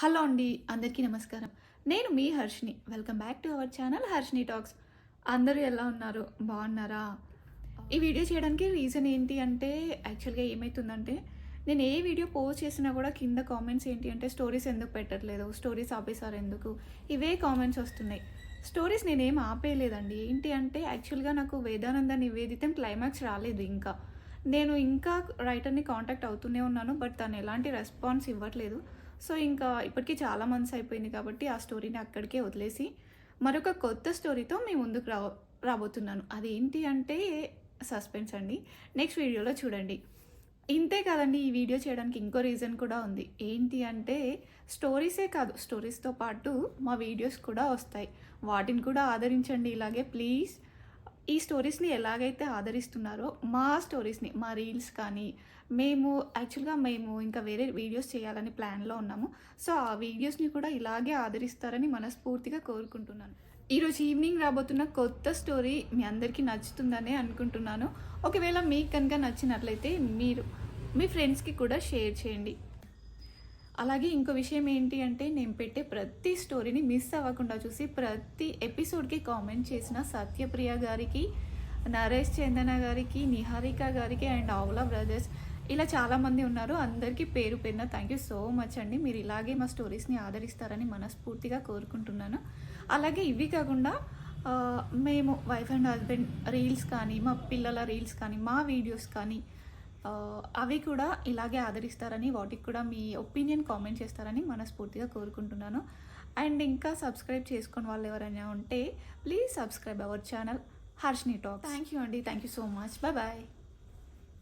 Hello అండి అందరికీ నమస్కారం. నేను మీ Harshini welcome back to our channel Harshini talks అందరూ ఎలా ఉన్నారు? బాగున్నారా? ఈ వీడియో చేయడానికి రీజన్ ఏంటి అంటే యాక్చువల్గా ఏమవుతుందంటే నేను ఏ వీడియో పోస్ట్ చేసినా కూడా కింద కామెంట్స్ ఏంటి అంటే స్టోరీస్ ఎందుకు పెట్టట్లేదు? స్టోరీస్ ఆపేసారు ఎందుకు? ఇవే కామెంట్స్ వస్తున్నాయి. స్టోరీస్ నేనేం ఆపేయలేదండి. ఏంటి అంటే యాక్చువల్గా నాకు వేదానంద నివేదితం క్లైమాక్స్ రాలేదు ఇంకా. నేను ఇంకా రైటర్ని కాంటాక్ట్ అవుతూనే ఉన్నాను బట్ తను ఎలాంటి రెస్పాన్స్ ఇవ్వట్లేదు. సో ఇంకా ఇప్పటికీ చాలా మంత్స్ అయిపోయింది కాబట్టి ఆ స్టోరీని అక్కడికే వదిలేసి మరొక కొత్త స్టోరీతో మీ ముందుకు రా రాబోతున్నాను. అదేంటి అంటే సస్పెన్స్ అండి. నెక్స్ట్ వీడియోలో చూడండి. ఇంతే కాదండి ఈ వీడియో చేయడానికి ఇంకో రీజన్ కూడా ఉంది. ఏంటి అంటే స్టోరీసే కాదు స్టోరీస్తో పాటు మా వీడియోస్ కూడా వస్తాయి. వాటిని కూడా ఆదరించండి ఇలాగే ప్లీజ్ ఈ స్టోరీస్ని ఎలాగైతే ఆదరిస్తున్నారో మా స్టోరీస్ని మా రీల్స్ కానీ మేము యాక్చువల్గా మేము ఇంకా వేరే వీడియోస్ చేయాలని ప్లాన్లో ఉన్నాము. సో ఆ వీడియోస్ని కూడా ఇలాగే ఆదరిస్తారని మనస్ఫూర్తిగా కోరుకుంటున్నాను. ఈరోజు ఈవినింగ్ రాబోతున్న కొత్త స్టోరీ మీ అందరికీ నచ్చుతుందనే అనుకుంటున్నాను. ఒకవేళ మీకు కనుక నచ్చినట్లయితే మీరు మీ ఫ్రెండ్స్కి కూడా షేర్ చేయండి. అలాగే ఇంకో విషయం ఏంటి అంటే నేను పెట్టే ప్రతి స్టోరీని మిస్ అవ్వకుండా చూసి ప్రతి ఎపిసోడ్కి కామెంట్ చేసిన సత్యప్రియ గారికి నరేష్ చందన గారికి నిహారిక గారికి అండ్ ఆవులా బ్రదర్స్ ఇలా చాలామంది ఉన్నారు. అందరికీ పేరు పేరున థ్యాంక్ యూ సో మచ్ అండి. మీరు ఇలాగే మా స్టోరీస్ని ఆదరిస్తారని మనస్ఫూర్తిగా కోరుకుంటున్నాను. అలాగే ఇవి కాకుండా మేము వైఫ్ అండ్ హస్బెండ్ రీల్స్ కానీ మా పిల్లల రీల్స్ కానీ మా వీడియోస్ కానీ అవి కూడా ఇలాగే ఆదరిస్తారని వాటికి కూడా మీ ఒపీనియన్ కామెంట్ చేస్తారని మనస్ఫూర్తిగా కోరుకుంటున్నాను. అండ్ ఇంకా సబ్స్క్రైబ్ చేసుకుని వాళ్ళు ఎవరైనా ఉంటే please subscribe our channel Harshini talk thank you అండి. Thank you so much. Bye bye.